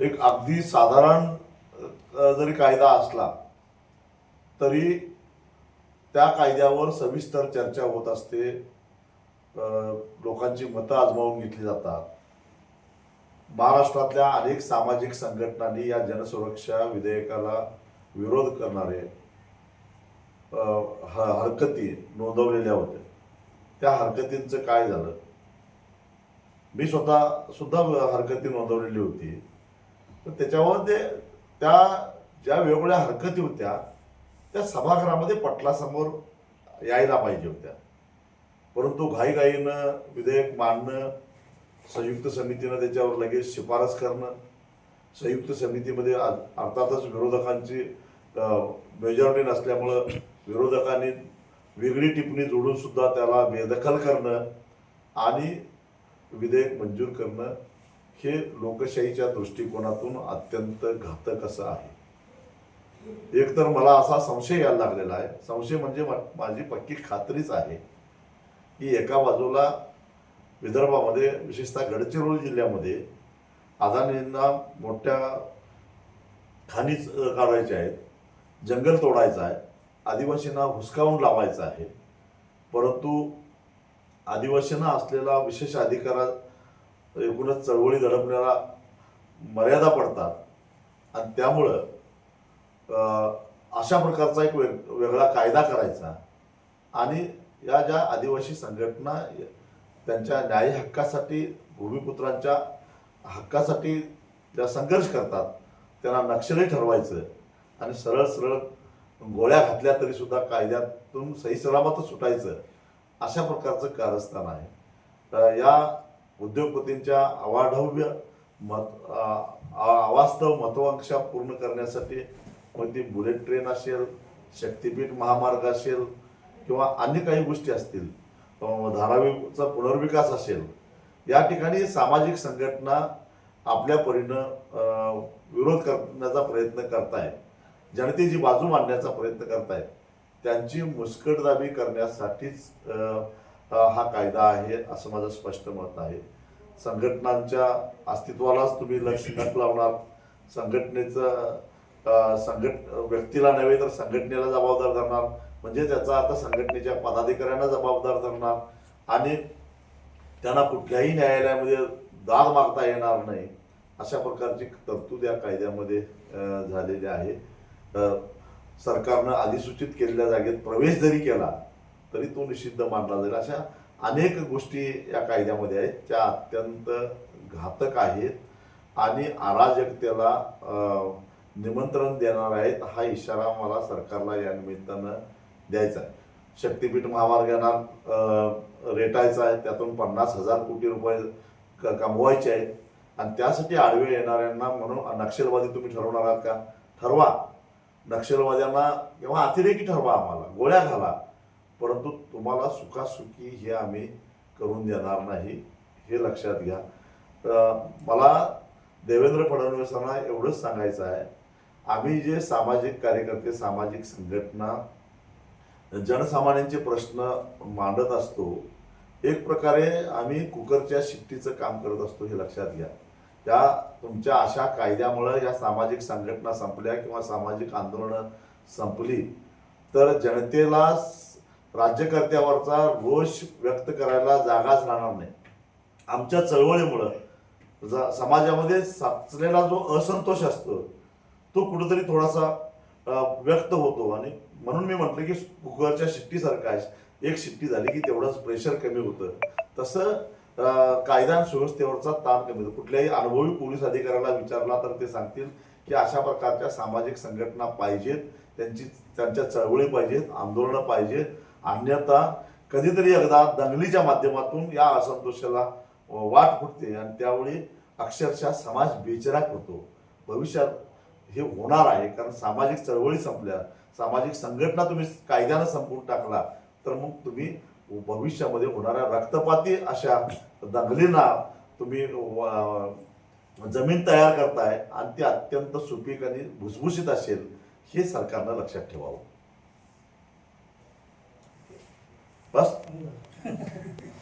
एक अगदी साधारण जरी कायदा असला तरी त्या कायद्यावर सविस्तर चर्चा होत असते. लोकांची मतं आजमावून घेतली जातात. महाराष्ट्रातल्या अनेक सामाजिक संघटनांनी या जनसुरक्षा विधेयकाला विरोध करणारे ह- हरकती नोंदवलेल्या होत्या. त्या हरकतींचं काय झालं? मी स्वतः सुद्धा हरकती नोंदवलेली होती. तर त्याच्यावर ते त्या ज्या वेगवेगळ्या हरकती होत्या त्या सभागृहामध्ये पटलासमोर यायला पाहिजे होत्या. परंतु घाईघाईनं विधेयक मांडणं संयुक्त समितीनं त्याच्यावर लगेच शिफारस करणं संयुक्त समितीमध्ये अर्थातच विरोधकांची मेजॉरिटी नसल्यामुळं विरोधकांनी वेगळी टिप्पणी जोडून सुद्धा त्याला बेदखल करणं आणि विधेयक मंजूर करणं हे लोकशाहीच्या दृष्टिकोनातून अत्यंत घातक असं आहे. एक तर मला असा संशय यायला लागलेला आहे. संशय म्हणजे माझी पक्की खात्रीच आहे की एका बाजूला विदर्भामध्ये विशेषतः गडचिरोली जिल्ह्यामध्ये अदानींना मोठ्या खाणीच काढायच्या आहेत जंगल तोडायचं आहे आदिवासींना हुसकावून लावायचं आहे. परंतु आदिवासींना असलेला विशेष अधिकारा एकूणच चळवळी दडपण्याला मर्यादा पडतात. आणि त्यामुळं अशा प्रकारचा एक वेग वेगळा कायदा करायचा. आणि या ज्या आदिवासी संघटना त्यांच्या न्याय हक्कासाठी भूमिपुत्रांच्या हक्कासाठी ज्या संघर्ष करतात त्यांना नक्षली ठरवायचं. आणि सरळ सरळ गोळ्या घातल्या तरी सुद्धा कायद्यातून सही सलामतच सुटायचं. अशा प्रकारचं कारस्थान आहे. तर या उद्योगपतींच्या अवाढव्य मत अवास्तव महत्वाकांक्षा पूर्ण करण्यासाठी मग ती बुलेट ट्रेन असेल शक्तीपीठ महामार्ग असेल किंवा अन्य काही गोष्टी असतील धारावीचा पुनर्विकास असेल या ठिकाणी सामाजिक संघटना आपल्या परीनं विरोध करण्याचा प्रयत्न करतायत. जनतेची बाजू मांडण्याचा प्रयत्न करतायत. त्यांची मुस्कटदाबी करण्यासाठीच हा कायदा आहे असं माझं स्पष्ट मत आहे. संघटनांच्या अस्तित्वालाच तुम्ही लक्ष नक लावणार. संघटनेचं संघट व्यक्तीला नव्हे तर संघटनेला जबाबदार धरणार. म्हणजे त्याचा अर्थ संघटनेच्या पदाधिकाऱ्यांना जबाबदार धरणार. आणि त्यांना कुठल्याही न्यायालयामध्ये दाद मागता येणार नाही. अशा प्रकारची तरतूद या कायद्यामध्ये झालेली आहे. सरकारनं अधिसूचित केलेल्या जागेत प्रवेश जरी केला तरी तो निषिद्ध मानला जाईल. अशा अनेक गोष्टी या कायद्यामध्ये आहेत त्या अत्यंत घातक आहेत आणि अराजकतेला निमंत्रण देणार आहेत हा इशारा मला सरकारला या निमित्तानं द्यायचा आहे. शक्तीपीठ महामार्गांना रेटायचा आहे त्यातून पन्नास हजार कोटी रुपये क- कमवायचे आहेत. आणि त्यासाठी आडवे येणाऱ्यांना म्हणून नक्षलवादी तुम्ही ठरवणार आहात का? ठरवा. नक्षलवाद्यांना किंवा अतिरेकी ठरवा आम्हाला. गोळ्या घाला. परंतु तुम्हाला सुखासुखी हे आम्ही करून देणार नाही हे लक्षात घ्या. मला देवेंद्र फडणवीसांना एवढंच सांगायचं आहे आम्ही जे सामाजिक कार्यकर्ते सामाजिक संघटना जनसामान्यांचे प्रश्न मांडत असतो एक प्रकारे आम्ही कुकरच्या शिट्टीचं काम करत असतो हे लक्षात घ्या. त्या तुमच्या अशा कायद्यामुळं या सामाजिक संघटना संपल्या किंवा सामाजिक आंदोलनं संपली तर जनतेला राज्यकर्त्यावरचा रोष व्यक्त करायला जागाच राहणार नाही. आमच्या चळवळीमुळं ज- समाजामध्ये साचलेला जो असंतोष असतो तो कुठंतरी थोडासा व्यक्त होतो. आणि म्हणून मी म्हटलं की कुकरच्या शिट्टीसारखा एक शिट्टी झाली की तेवढंच प्रेशर कमी होतं. तसं कायदा सुव्यवस्थेवरचा ताण कमी होतो. कुठल्याही अनुभवी पोलीस अधिकाऱ्याला विचारला तर ते सांगतील की अशा प्रकारच्या सामाजिक संघटना पाहिजेत. त्यांची त्यांच्या चळवळी पाहिजेत आंदोलनं पाहिजेत. अन्यथा कधीतरी एकदा दंगलीच्या माध्यमातून या असंतोषाला वाट फुटते आणि त्यावेळी अक्षरशः समाज बेचराक होतो. भविष्यात हे होणार आहे कारण सामाजिक चळवळी संपल्या. सामाजिक संघटना तुम्ही कायद्यानं संपवून टाकला तर मग तुम्ही भविष्यामध्ये होणाऱ्या रक्तपाती अशा दंगलींना तुम्ही जमीन तयार करताय आणि ती अत्यंत सुपीक आणि भुसभुशीत असेल हे सरकारनं लक्षात ठेवावं. Was?